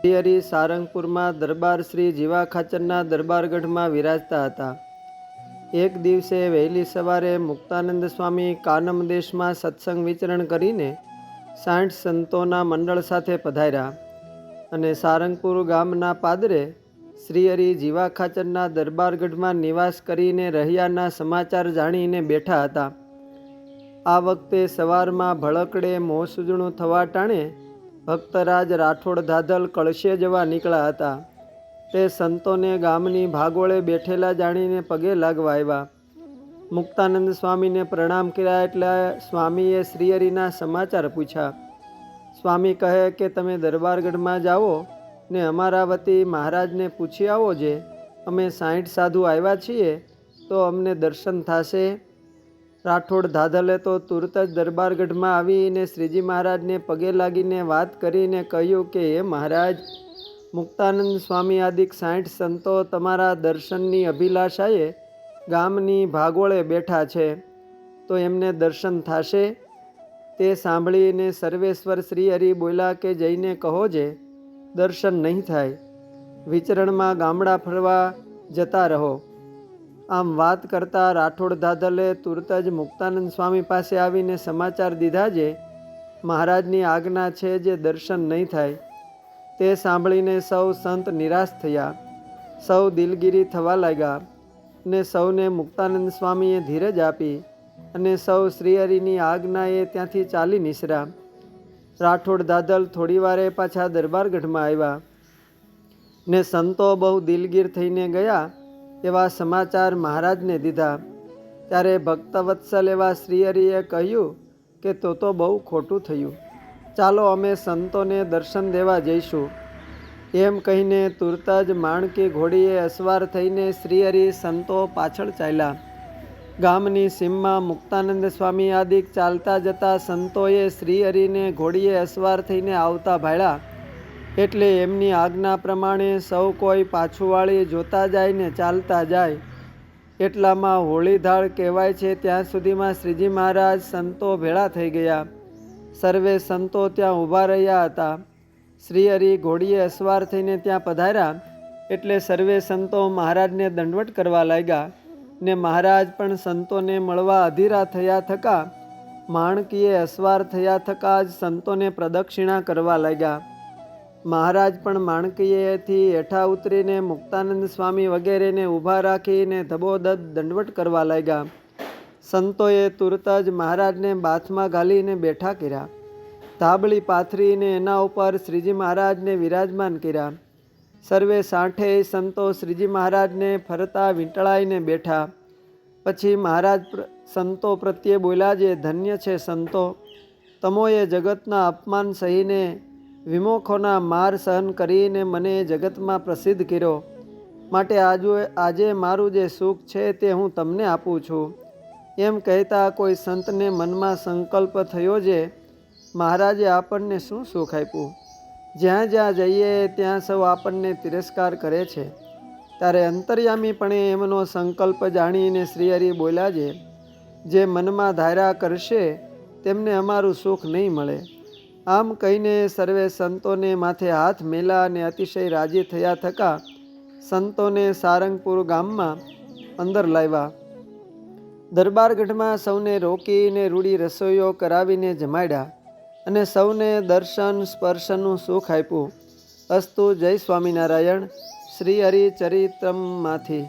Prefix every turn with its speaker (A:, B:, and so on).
A: હરિ સારંગપુરમાં દરબાર શ્રી જીવા ખાચરના દરબારગઢમાં વિરાજતા હતા. એક દિવસે વહેલી સવારે મુક્તાનંદ સ્વામી કાનમ દેશમાં સત્સંગ વિચરણ કરીને સાઠ સંતોના મંડળ સાથે પધાર્યા અને સારંગપુર ગામના પાદરે શ્રીહરિ જીવા ખાચરના દરબારગઢમાં નિવાસ કરીને રહ્યાના સમાચાર જાણીને બેઠા હતા. આ વખતે સવારમાં ભળકડે મોસૂજણું થવા ટાણે ભક્તરાજ રાઠોડ ધાધલ કળશે જવા નીકળ્યા હતા. તે સંતોને ગામની ભાગોળે બેઠેલા જાણીને પગે લાગવા આવ્યા. મુક્તાનંદ સ્વામીને પ્રણામ કર્યા એટલે સ્વામીએ શ્રીહરિના સમાચાર પૂછ્યા. સ્વામી કહે કે તમે દરબારગઢમાં જાઓ ને અમારા વતી મહારાજને પૂછી આવો જે. અમે સાઠ સાધુ આવ્યા છીએ તો અમને દર્શન થશે. રાઠોડ ધાધલે તો તુરત જ દરબારગઢમાં આવીને શ્રીજી મહારાજને પગે લાગીને વાત કરીને કહ્યું કે, હે મહારાજ, મુક્તાનંદ સ્વામી આદિક સાઠ સંતો તમારા દર્શનની અભિલાષાએ ગામની ભાગોળે બેઠા છે. તો એમને દર્શન થશે તે સાંભળીને સર્વેશ્વર શ્રી હરિ બોલ્યા કે, જઈને કહો જે, દર્શન નહીં થાય. વિચરણમાં ગામડા ફરવા જતા રહો. આમ વાત કરતાં રાઠોડ દાદલે તુરત જ મુક્તાનંદ સ્વામી પાસે આવીને સમાચાર દીધા જે મહારાજની આજ્ઞા છે જે દર્શન નહીં થાય. તે સાંભળીને સૌ સંત નિરાશ થયા. સૌ દિલગીરી થવા લાગ્યા ને સૌને મુક્તાનંદ સ્વામીએ ધીરજ આપી અને સૌ શ્રીહરિની આજ્ઞાએ ત્યાંથી ચાલી નીસર્યા. રાઠોડ દાદલ થોડીવારે પાછા દરબારગઢમાં આવ્યા ને સંતો બહુ દિલગીર થઈને ગયા એવા સમાચાર મહારાજને દીધા. ત્યારે ભક્તવત્સલ એવા શ્રીહરિએ કહ્યું કે, તો તો બહુ ખોટું થયું. ચાલો અમે સંતોને દર્શન દેવા જઈશું. એમ કહીને તુરત જ માણકી ઘોડીએ અસવાર થઈને શ્રીહરિ સંતો પાછળ ચાલ્યા. ગામની સીમમાં મુક્તાનંદ સ્વામી આદિક ચાલતા જતા સંતોએ શ્રીહરિને ઘોડીએ અસવાર થઈને આવતા ભાળ્યા. એટલે એમની આજ્ઞા પ્રમાણે સૌ કોઈ પાછું વાળી જોતા જાય ને ચાલતા જાય. એટલામાં હોળીધાળ કહેવાય છે, ત્યાં સુધીમાં શ્રીજી મહારાજ સંતો ભેળા થઈ ગયા. સર્વે સંતો ત્યાં ઊભા રહ્યા હતા. શ્રી હરિ ઘોડીએ અસવાર થઈને ત્યાં પધાર્યા, એટલે સર્વે સંતો મહારાજને દંડવટ કરવા લાગ્યા ને મહારાજ પણ સંતોને મળવા અધીરા થયા થકા. માણકીએ અસવાર થયા થકા જ સંતોને પ્રદક્ષિણા કરવા લાગ્યા. મહારાજ પણ માણકીએથી હેઠા ઉતરીને મુક્તાનંદ સ્વામી વગેરેને ઊભા રાખીને ધબોદત દંડવટ કરવા લાગ્યા. સંતોએ તુરત જ મહારાજને બાથમાં ઘાલીને બેઠા કર્યા. ધાબળી પાથરીને એના ઉપર શ્રીજી મહારાજને વિરાજમાન કર્યા. સર્વે સાંઠે સંતો શ્રીજી મહારાજને ફરતા વીંટળાઈને બેઠા. પછી મહારાજ સંતો પ્રત્યે બોલ્યા, જે ધન્ય છે સંતો, તમોએ જગતના અપમાન સહીને વિમોખોના માર સહન કરીને મને જગતમાં પ્રસિદ્ધ કર્યો. માટે આજુ આજે મારું જે સુખ છે તે હું તમને આપું છું. એમ કહેતા કોઈ સંતને મનમાં સંકલ્પ થયો જે, મહારાજે આપણને શું સુખ આપ્યું? જ્યાં જ્યાં જઈએ ત્યાં સૌ આપણને તિરસ્કાર કરે છે. ત્યારે અંતર્યામીપણે એમનો સંકલ્પ જાણીને શ્રીહરિ બોલ્યા છે જે મનમાં ધાર્યા કરશે, તેમને અમારું સુખ નહીં મળે. આમ કહીને સર્વે સંતોને માથે હાથ મેલા અને અતિશય રાજી થયા થકા સંતોને સારંગપુર ગામમાં અંદર લાવ્યા. દરબારગઢમાં સૌને રોકીને રૂડી રસોઈઓ કરાવીને જમાડ્યા અને સૌને દર્શન સ્પર્શનું સુખ આપ્યું. અસ્તુ જય સ્વામિનારાયણ, શ્રી હરિચરિત્રમમાંથી.